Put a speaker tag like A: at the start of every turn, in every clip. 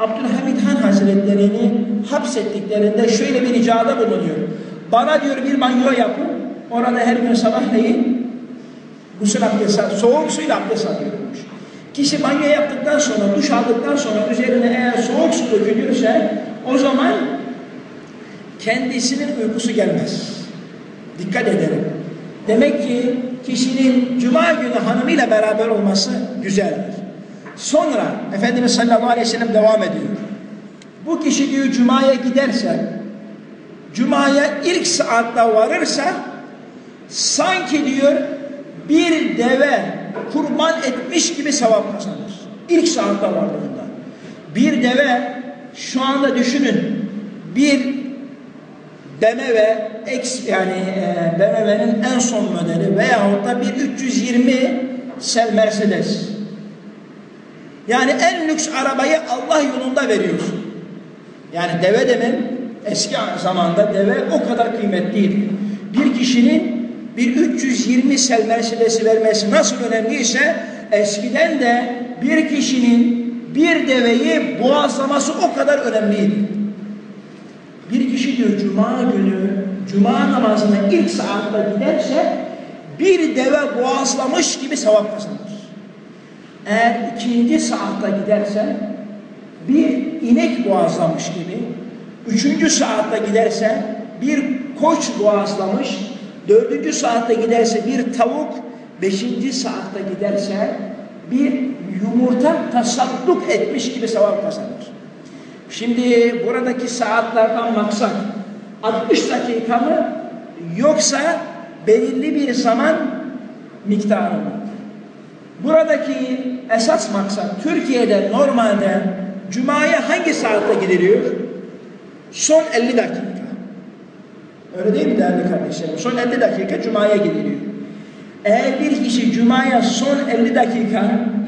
A: Abdülhamid Han Hazretlerini hapsettiklerinde şöyle bir ricada bulunuyor. Bana diyor bir banyo yapın. Orada her gün sabahleyin gusül abdesti, soğuk suyla abdest alıyormuş. Kişi banyo yaptıktan sonra, duş aldıktan sonra üzerine eğer soğuk su dökülürse o zaman kendisinin uykusu gelmez. Dikkat edelim. Demek ki kişinin cuma günü hanımıyla beraber olması güzeldir. Sonra Efendimiz sallallahu aleyhi ve sellem devam ediyor. Bu kişi diyor cumaya giderse, cumaya ilk saatte varırsa sanki diyor bir deve kurban etmiş gibi sevap kazanır. İlk saatte vardığında. Bir deve şu anda düşünün bir BMW X yani e, BMW'nin en son modeli veyahut da bir 320 sel Mercedes. Yani en lüks arabayı Allah yolunda veriyorsun. Yani deve demin eski zamanda deve o kadar kıymetliydi. Bir kişinin bir 320 sel Mercedes'i vermesi nasıl önemliyse eskiden de bir kişinin bir deveyi boğazlaması o kadar önemliydi. Bir kişi diyor cuma günü cuma namazına ilk saatte giderse bir deve boğazlamış gibi sevap kazanır. Eğer ikinci saatte giderse bir inek boğazlamış gibi, üçüncü saatte giderse bir koç boğazlamış, dördüncü saatte giderse bir tavuk, beşinci saatte giderse bir yumurta tasadduk etmiş gibi sevap kazanır. Şimdi buradaki saatlerden maksat 60 dakika mı yoksa belirli bir zaman miktarı mı? Buradaki esas maksat Türkiye'de normalde Cuma'ya hangi saatte gidiliyor? Son 50 dakika. Öyle değil mi değerli kardeşlerim? Son 50 dakika Cuma'ya gidiliyor. Eğer bir kişi Cuma'ya son 50 dakika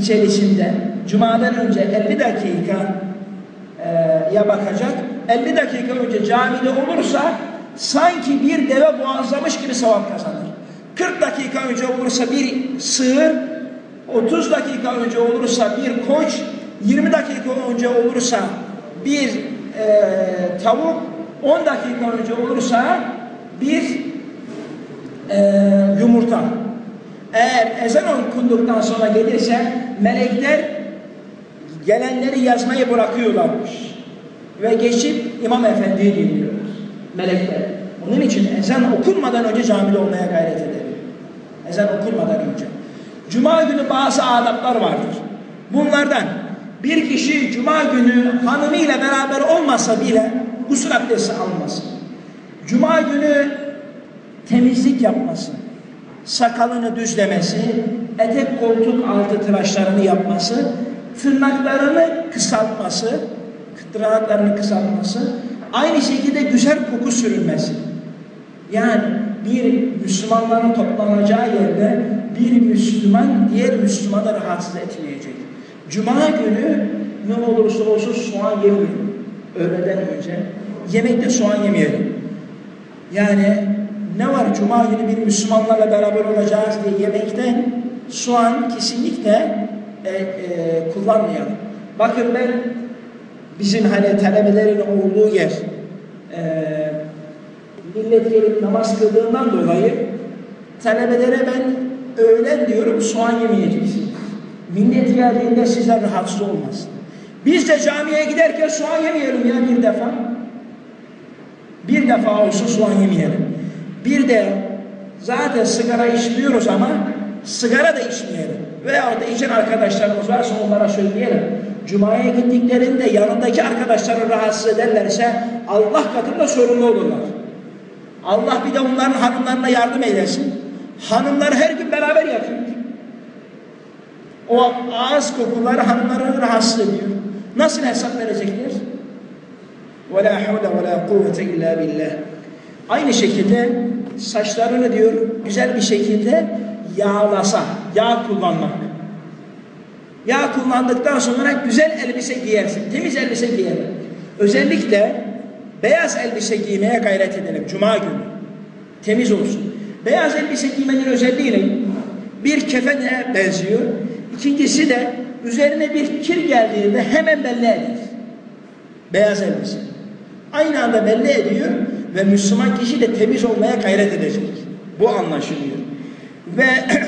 A: içerisinde Cuma'dan önce 50 dakika e, ya bakacak 50 dakika önce camide olursa sanki bir deve boğazlamış gibi sevap kazanır. 40 dakika önce olursa bir sığır 30 dakika önce olursa bir koç, 20 dakika önce olursa bir e, tavuk, 10 dakika önce olursa bir e, yumurta. Eğer ezan okunduktan sonra gelirse melekler gelenleri yazmayı bırakıyorlarmış. Ve geçip İmam Efendi'yi dinliyorlar. Melekler. Onun için ezan okunmadan önce camide olmaya gayret edelim. Ezan okunmadan önce. Cuma günü bazı adaplar vardır. Bunlardan bir kişi cuma günü hanımıyla beraber olmasa bile gusül abdesti almasın. Cuma günü temizlik yapması, sakalını düzlemesi, etek koltuk altı tıraşlarını yapması, tırnaklarını kısaltması, tırnaklarını kısaltması, aynı şekilde güzel koku sürülmesi. Yani bir Müslümanların toplanacağı yerde bir Müslüman diğer Müslümanı rahatsız etmeyecek. Cuma günü ne olursa olsun soğan yemeyelim. Öğleden önce. Yemekte soğan yemeyelim. Yani ne var Cuma günü bir Müslümanlarla beraber olacağız diye yemekten soğan kesinlikle e, e, kullanmayalım. Bakın ben bizim hani talebelerin olduğu yer e, millet gelip namaz kıldığından dolayı talebelere ben öğlen diyorum soğan yemeyeceksiniz. Millet geldiğinde sizler rahatsız olmasın. Biz de camiye giderken soğan yemeyelim ya bir defa. Bir defa olsun soğan yemeyelim. Bir de zaten sigara içmiyoruz ama sigara da içmeyelim. Veya da içen arkadaşlarımız varsa onlara söyleyelim. Cuma'ya gittiklerinde yanındaki arkadaşları rahatsız ederlerse Allah katında sorumlu olurlar. Allah bir de onların hanımlarına yardım eylesin. Hanımlar her gün beraber yatıyor. O ağız kokuları hanımları rahatsız ediyor. Nasıl hesap verecekler? وَلَا حَوْلَ وَلَا قُوَّةَ اِلَّا بِاللّٰهِ Aynı şekilde saçlarını diyor güzel bir şekilde yağlasa, yağ kullanmak. Yağ kullandıktan sonra güzel elbise giyersin, temiz elbise giyelim. Özellikle beyaz elbise giymeye gayret edelim Cuma günü. Temiz olsun. Beyaz elbise giymenin özelliği bir kefene benziyor. İkincisi de üzerine bir kir geldiğinde hemen belli eder. Beyaz elbise. Aynı anda belli ediyor ve Müslüman kişi de temiz olmaya gayret edecek. Bu anlaşılıyor. Ve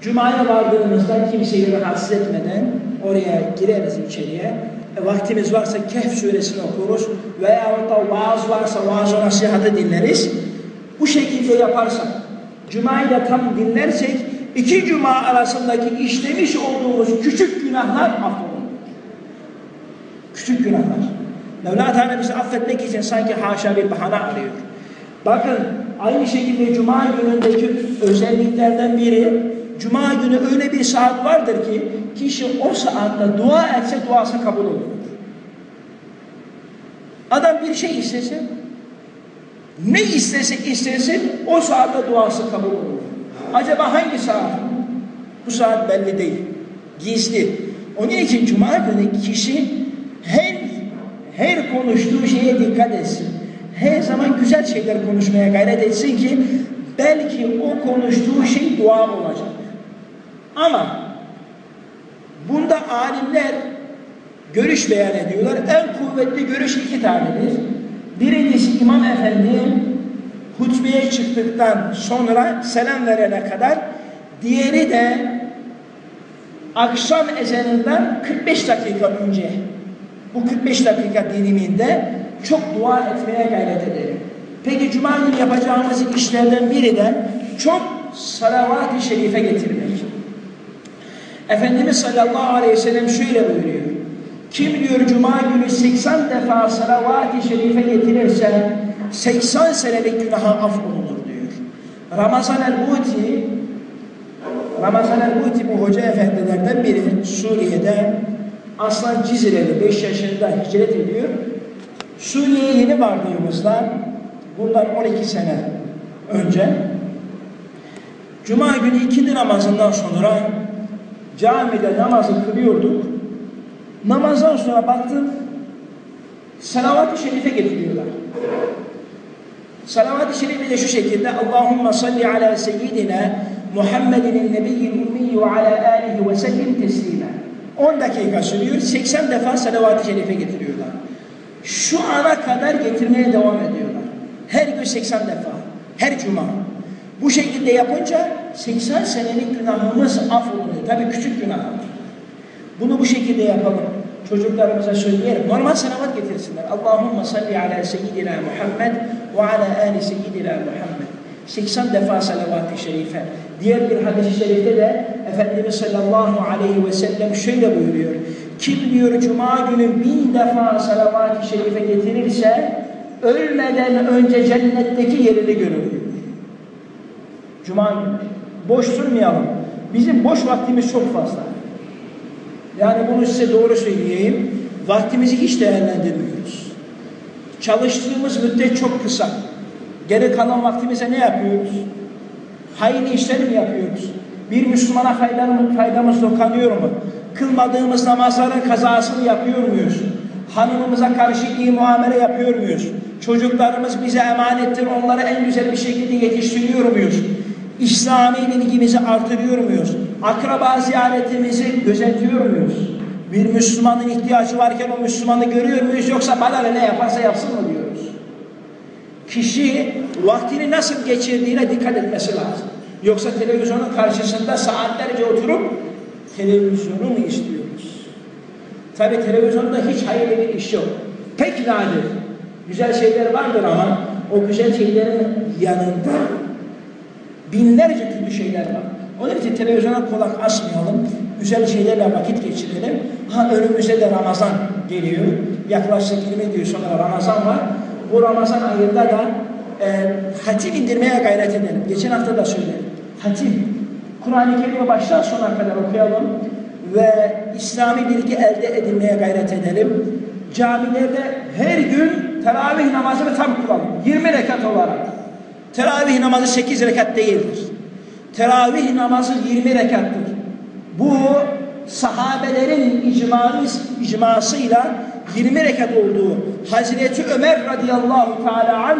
A: Cuma'ya vardığımızda kimseyi rahatsız etmeden oraya gireriz içeriye. E, vaktimiz varsa Kehf suresini okuruz veya da vaaz varsa vaaz nasihatı dinleriz. Bu şekilde yaparsak, Cuma'yı tam dinlersek iki Cuma arasındaki işlemiş olduğumuz küçük günahlar affolur. Küçük günahlar. Mevla Teala bizi affetmek için sanki haşa bir bahane arıyor. Bakın aynı şekilde Cuma günündeki özelliklerden biri Cuma günü öyle bir saat vardır ki kişi o saatte dua etse duası kabul olur. Adam bir şey istese ne istese istesin o saatte duası kabul olur. Acaba hangi saat? Bu saat belli değil. Gizli. Onun için Cuma günü kişi her her konuştuğu şeye dikkat etsin. Her zaman güzel şeyler konuşmaya gayret etsin ki belki o konuştuğu şey dua olacak. Ama bunda alimler görüş beyan ediyorlar. En kuvvetli görüş iki tanedir. Birincisi İmam Efendi hutbeye çıktıktan sonra selam verene kadar diğeri de akşam ezanından 45 dakika önce bu 45 dakika diliminde çok dua etmeye gayret edelim. Peki Cuma günü yapacağımız işlerden biri de çok salavat-ı şerife getirmek. Efendimiz sallallahu aleyhi ve sellem şöyle buyuruyor. Kim diyor Cuma günü 80 defa salavat-ı şerife getirirse 80 senelik günaha af olunur diyor. Ramazan el-Buti Ramazan el-Buti bu hoca efendilerden biri Suriye'de Aslan Cizreli 5 yaşında hicret ediyor. Suriye'ye yeni vardığımızda bundan 12 sene önce Cuma günü ikindi namazından sonra camide namazı kılıyorduk. Namazdan sonra baktım salavat-ı şerife getiriyorlar. Salavat-ı şerife de şu şekilde Allahümme salli ala seyyidina Muhammedin nebiyyil ummi ve ala alihi ve sellim teslima. 10 dakika sürüyor. 80 defa salavat-ı şerife getiriyorlar. Şu ana kadar getirmeye devam ediyorlar. Her gün 80 defa. Her cuma. Bu şekilde yapınca 80 senelik günahımız af oluyor. Tabi küçük günahlar. Bunu bu şekilde yapalım. Çocuklarımıza söyleyelim. Normal salavat getirsinler. Allahümme salli ala seyyidina Muhammed ve ala ali seyyidina Muhammed. 80 defa salavat-ı şerife. Diğer bir hadis-i şerifte de Efendimiz sallallahu aleyhi ve sellem şöyle buyuruyor. Kim diyor Cuma günü bin defa salavat-ı şerife getirirse ölmeden önce cennetteki yerini görür. Cuma günü. Boş durmayalım. Bizim boş vaktimiz çok fazla. Yani bunu size doğru söyleyeyim. Vaktimizi hiç değerlendirmiyoruz. Çalıştığımız müddet çok kısa. Geri kalan vaktimize ne yapıyoruz? Hayırlı işler mi yapıyoruz? Bir Müslümana faydamız, faydamız dokanıyor mu? Kılmadığımız namazların kazasını yapıyor muyuz? Hanımımıza karşı iyi muamele yapıyor muyuz? Çocuklarımız bize emanettir, onları en güzel bir şekilde yetiştiriyor muyuz? İslami bilgimizi artırıyor muyuz? Akraba ziyaretimizi gözetiyor muyuz? Bir Müslümanın ihtiyacı varken o Müslümanı görüyor muyuz? Yoksa bana ne yaparsa yapsın mı diyoruz? Kişi vaktini nasıl geçirdiğine dikkat etmesi lazım. Yoksa televizyonun karşısında saatlerce oturup televizyonu mu istiyoruz? Tabi televizyonda hiç hayırlı bir iş yok. Pek nadir. Güzel şeyler vardır ama o güzel şeylerin yanında binlerce kötü şeyler var. İçin televizyona kulak asmayalım. Güzel şeylerle vakit geçirelim. Ha önümüzde de Ramazan geliyor. Yaklaşık 20 gün sonra Ramazan var. Bu Ramazan ayında da e, hatim indirmeye gayret edelim. Geçen hafta da söyledim. Hatim. Kur'an-ı Kerim'i baştan sona kadar okuyalım ve İslami bilgi elde edilmeye gayret edelim. Camilerde her gün teravih namazını tam kılalım. 20 rekat olarak. Teravih namazı 8 rekat değildir. Teravih namazı 20 rekattır. Bu sahabelerin icması, icmasıyla 20 rekat olduğu Hazreti Ömer radıyallahu teala anh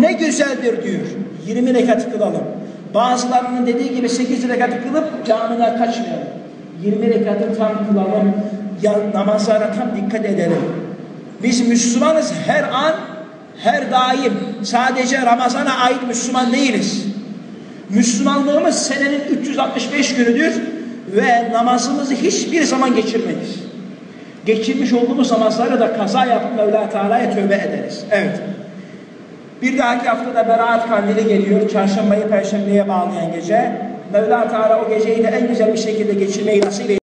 A: ne güzeldir diyor. 20 rekat kılalım. Bazılarının dediği gibi 8 rekat kılıp camiden kaçmayalım. 20 rekatı tam kılalım. Ya, namazlara tam dikkat edelim. Biz Müslümanız her an, her daim. Sadece Ramazan'a ait Müslüman değiliz. Müslümanlığımız senenin 365 günüdür ve namazımızı hiçbir zaman geçirmeyiz. Geçirmiş olduğumuz namazları da kaza yapıp Mevla Teala'ya tövbe ederiz. Evet. Bir dahaki haftada Berat Kandili geliyor. Çarşambayı Perşembeye bağlayan gece. Mevla Teala o geceyi de en güzel bir şekilde geçirmeyi nasip